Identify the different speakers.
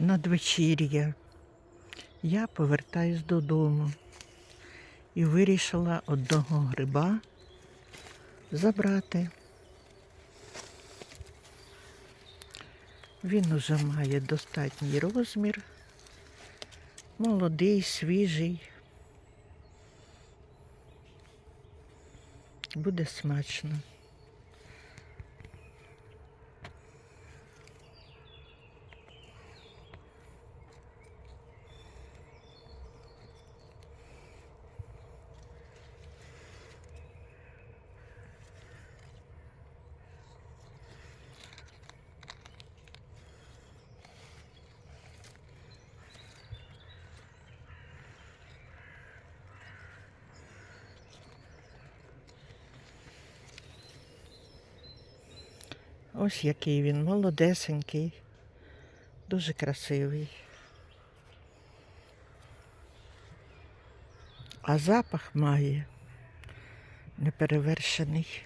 Speaker 1: надвечір'я. Я повертаюсь додому і вирішила одного гриба забрати. Він уже має достатній розмір, молодий, свіжий. Буде смачно. Ось який він молодесенький, дуже красивий. А запах має неперевершений.